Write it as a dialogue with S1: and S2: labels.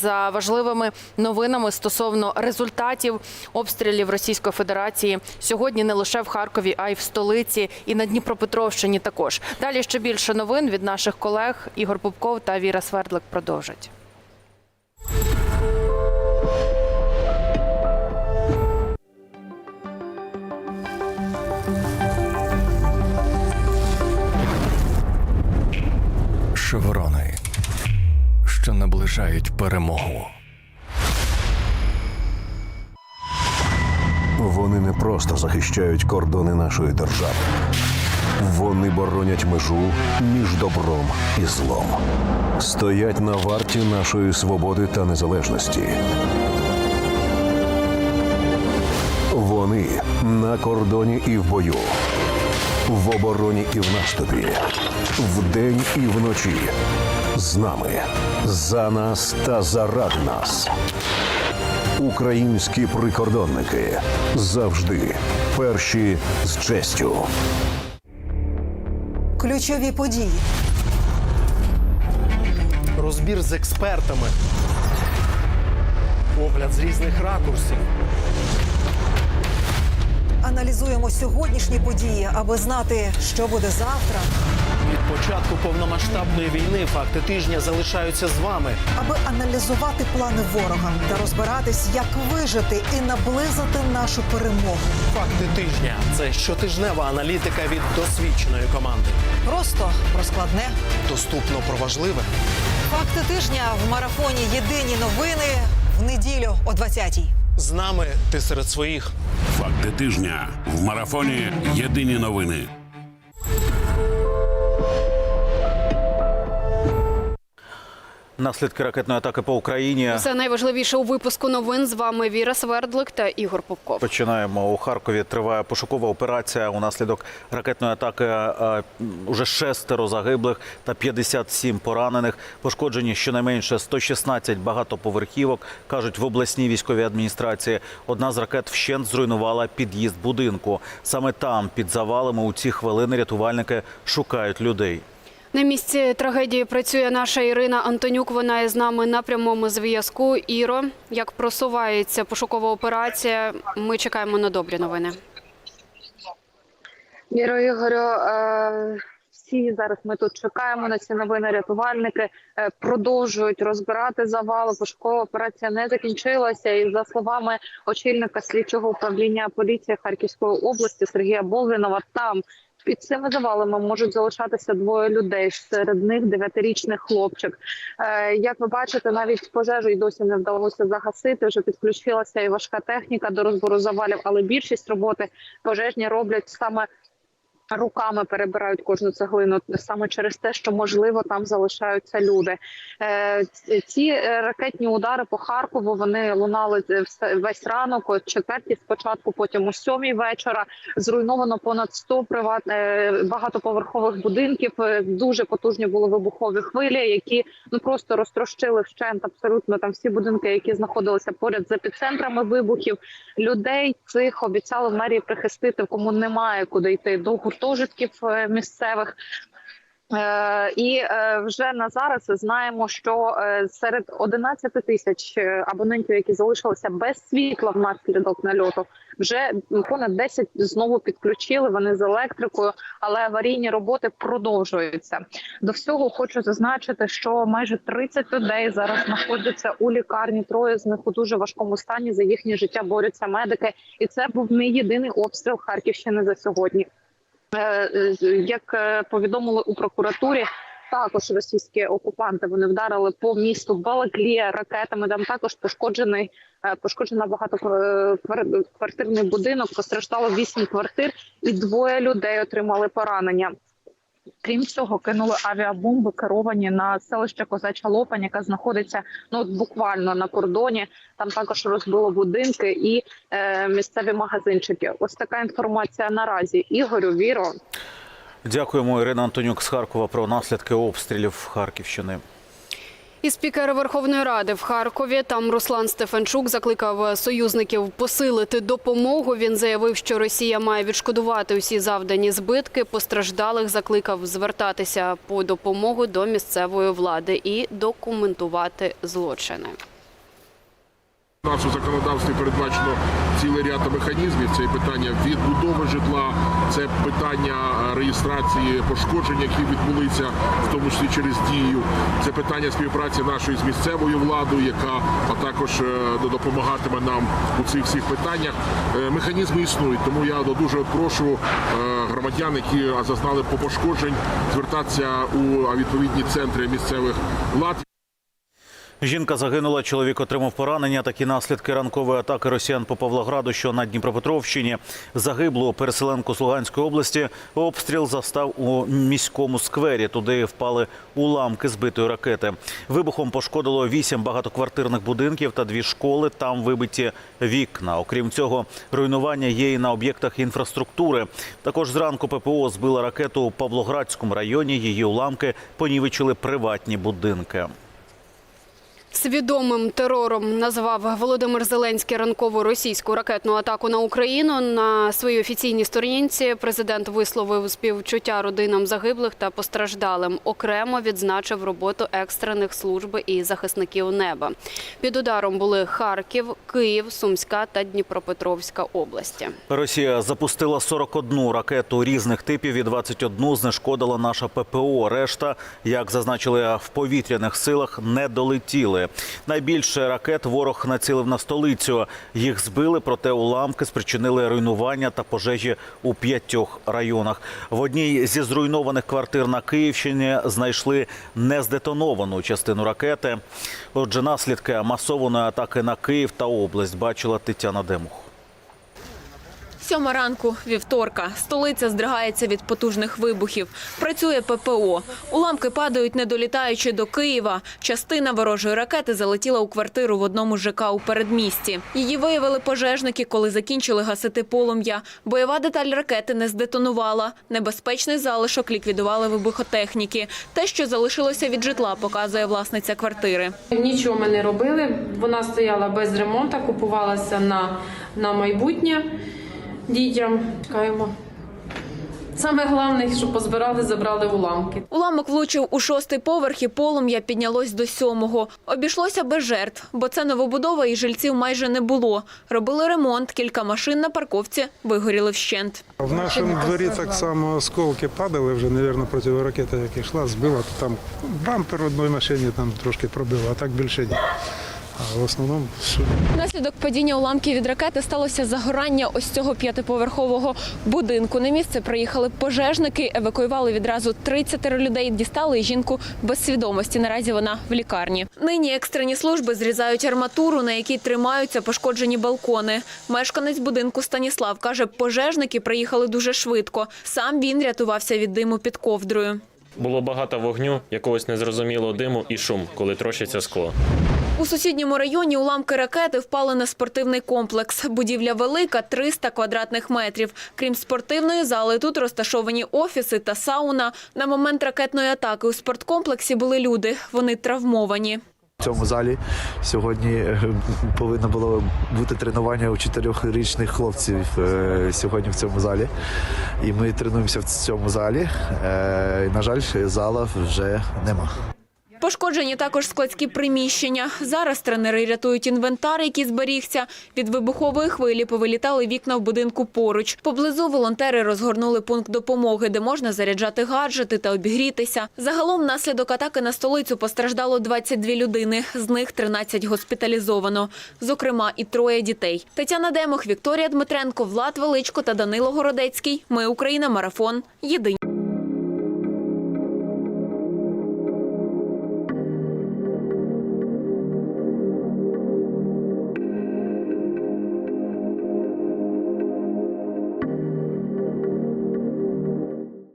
S1: За важливими новинами стосовно результатів обстрілів Російської Федерації сьогодні не лише в Харкові, а й в столиці, і на Дніпропетровщині також. Далі ще більше новин від наших колег Ігор Попков та Віра Свердлик продовжать.
S2: Перемогу.
S3: Вони не просто захищають кордони нашої держави. Вони боронять межу між добром і злом. Стоять на варті нашої свободи та незалежності. Вони на кордоні і в бою, в обороні і в наступі, вдень і вночі. З нами, за нас та заради нас. Українські прикордонники завжди перші з честю.
S4: Ключові події,
S5: розбір з експертами, огляд з різних ракурсів.
S4: аналізуємо сьогоднішні події, аби знати, що буде завтра,
S5: Від початку повномасштабної війни факти тижня залишаються з вами.
S4: аби аналізувати плани ворога та розбиратись, як вижити і наблизити нашу перемогу.
S5: Факти тижня це щотижнева аналітика від досвідченої команди.
S4: Просто про складне.
S5: Доступно про важливе.
S4: Факти тижня в марафоні Єдині новини в неділю о 20-й.
S5: З нами ти серед своїх.
S6: Факти тижня в марафоні Єдині новини.
S7: Наслідки ракетної атаки по Україні
S8: Це найважливіше у випуску новин. З вами Віра Свердлик та Ігор Попков.
S7: починаємо у Харкові. Триває пошукова операція. Унаслідок ракетної атаки е, уже шестеро загиблих та 57 поранених. Пошкоджені щонайменше 116 багатоповерхівок. кажуть в обласній військовій адміністрації. Одна з ракет вщент зруйнувала під'їзд будинку. Саме там, під завалами, у ці хвилини рятувальники шукають людей.
S8: На місці трагедії працює наша Ірина Антонюк. Вона є з нами на прямому зв'язку. Іро, як просувається пошукова операція? Ми чекаємо на добрі новини.
S1: Віро Ігорю, е, всі зараз ми тут чекаємо на ці новини. Рятувальники е, продовжують розбирати завали. Пошукова операція не закінчилася. І за словами очільника слідчого управління поліції Харківської області Сергія Болвінова, там під цими завалами можуть залишатися двоє людей. Серед них дев'ятирічний хлопчик. Е, Як ви бачите, навіть пожежу й досі не вдалося загасити. Вже підключилася і важка техніка до розбору завалів, але більшість роботи пожежні роблять саме. Руками перебирають кожну цеглину саме через те, що можливо там залишаються люди. Е, ці е, ракетні удари по Харкову вони лунали е, весь ранок, о четвертій спочатку, потім о сьомій вечора. Зруйновано понад 100 приват багатоповерхових будинків. Дуже потужні були вибухові хвилі, які ну просто розтрощили вщент абсолютно там всі будинки, які знаходилися поряд з епіцентрами вибухів. Людей цих обіцяли в мерії прихистити, кому немає куди йти до гуртожитків е, місцевих. Е, І е, вже на зараз знаємо, що серед 11 тисяч абонентів, які залишилися без світла внаслідок нальоту, вже понад 10 знову підключили. Вони з електрикою, але аварійні роботи продовжуються. До всього хочу зазначити, що майже 30 людей зараз знаходяться у лікарні. Троє з них у дуже важкому стані. За їхнє життя борються медики, і це був не єдиний обстріл Харківщини за сьогодні. Е, е, Як е, повідомили у прокуратурі, також російські окупанти вони вдарили по місту Балаклія ракетами. Там також пошкоджений пошкоджена багатоквартирний будинок. Постраждало вісім квартир, і двоє людей отримали поранення. Крім цього, кинули авіабомби, керовані на селище Козача Лопань, яка знаходиться ну буквально на кордоні. Там також розбило будинки і е, місцеві магазинчики. Ось така інформація наразі. Ігорю Віро.
S7: Дякуємо, Ірина Антонюк з Харкова про наслідки обстрілів Харківщини.
S8: І спікер Верховної Ради в Харкові там Руслан Стефанчук закликав союзників посилити допомогу. Він заявив, що Росія має відшкодувати усі завдані збитки. Постраждалих закликав звертатися по допомогу до місцевої влади і документувати злочини.
S9: В нашому законодавстві передбачено цілий ряд механізмів. Це і питання відбудови житла, це питання е, реєстрації пошкоджень, які відбулися, в тому числі через дію. Це питання співпраці нашої з місцевою владою, яка також е, допомагатиме нам у цих всіх питаннях. Е, Механізми існують, тому я дуже прошу громадян, які зазнали по пошкоджень, звертатися у відповідні центри місцевих влад.
S7: Жінка загинула, чоловік отримав поранення. Такі наслідки ранкової атаки росіян по Павлограду, що на Дніпропетровщині. Загиблу переселенку з Луганської області обстріл застав у міському сквері. Туди впали уламки збитої ракети. Вибухом пошкодило вісім багатоквартирних будинків та дві школи. Там вибиті вікна. Окрім цього, руйнування є і на об'єктах інфраструктури. Також зранку ППО збила ракету у Павлоградському районі. Її уламки понівечили приватні будинки.
S8: Свідомим терором назвав Володимир Зеленський ранкову російську ракетну атаку на Україну. На своїй офіційній сторінці президент висловив співчуття родинам загиблих та постраждалим. Окремо відзначив роботу екстрених служб і захисників неба. Під ударом були Харків, Київ, Сумська та Дніпропетровська області.
S7: Росія запустила 41 ракету різних типів і 21 знешкодила наша ППО. Решта, як зазначили в повітряних силах, не долетіли. Найбільше ракет ворог націлив на столицю. Їх збили, проте уламки спричинили руйнування та пожежі у п'ятьох районах. В одній зі зруйнованих квартир на Київщині знайшли нездетоновану частину ракети. Отже, наслідки масованої атаки на Київ та область бачила Тетяна Демух.
S10: Сьома ранку, вівторка. Столиця здригається від потужних вибухів. Працює ППО. Уламки падають, не долітаючи до Києва. Частина ворожої ракети залетіла у квартиру в одному ЖК у передмісті. Її виявили пожежники, коли закінчили гасити полум'я. Бойова деталь ракети не здетонувала. Небезпечний залишок ліквідували вибухотехніки. Те, що залишилося від житла, показує власниця квартири.
S11: Нічого ми не робили. Вона стояла без ремонту, купувалася на, на майбутнє дітям. Чекаємо. Саме головне, щоб позбирали, забрали уламки.
S10: Уламок влучив у шостий поверх і полум'я піднялось до сьомого. Обійшлося без жертв, бо це новобудова і жильців майже не було. Робили ремонт, кілька машин на парковці вигоріли вщент.
S12: В нашому дворі так само осколки падали вже, мабуть, проти ракети, як йшла, збила, то там бампер одної машині там трошки пробило, а так більше ні. А в основному все.
S10: Внаслідок падіння уламків від ракети сталося загорання ось цього п'ятиповерхового будинку. На місце приїхали пожежники, евакуювали відразу 30 людей, дістали жінку без свідомості. Наразі вона в лікарні. Нині екстрені служби зрізають арматуру, на якій тримаються пошкоджені балкони. Мешканець будинку Станіслав каже, пожежники приїхали дуже швидко. Сам він рятувався від диму під ковдрою.
S13: Було багато вогню, якогось незрозумілого диму і шум, коли трощиться скло.
S10: У сусідньому районі уламки ракети впали на спортивний комплекс. Будівля велика 300 квадратних метрів. Крім спортивної зали, тут розташовані офіси та сауна. На момент ракетної атаки у спорткомплексі були люди. Вони травмовані.
S14: В цьому залі сьогодні е, повинно було бути тренування у чотирьохрічних хлопців е, сьогодні в цьому залі. І ми тренуємося в цьому залі. Е, На жаль, зала вже нема.
S10: Пошкоджені також складські приміщення. Зараз тренери рятують інвентар, який зберігся. Від вибухової хвилі повилітали вікна в будинку поруч. Поблизу волонтери розгорнули пункт допомоги, де можна заряджати гаджети та обігрітися. Загалом внаслідок атаки на столицю постраждало 22 людини. З них 13 госпіталізовано. Зокрема, і троє дітей. Тетяна Демох, Вікторія Дмитренко, Влад Величко та Данило Городецький. Ми Україна. Марафон. Єдині.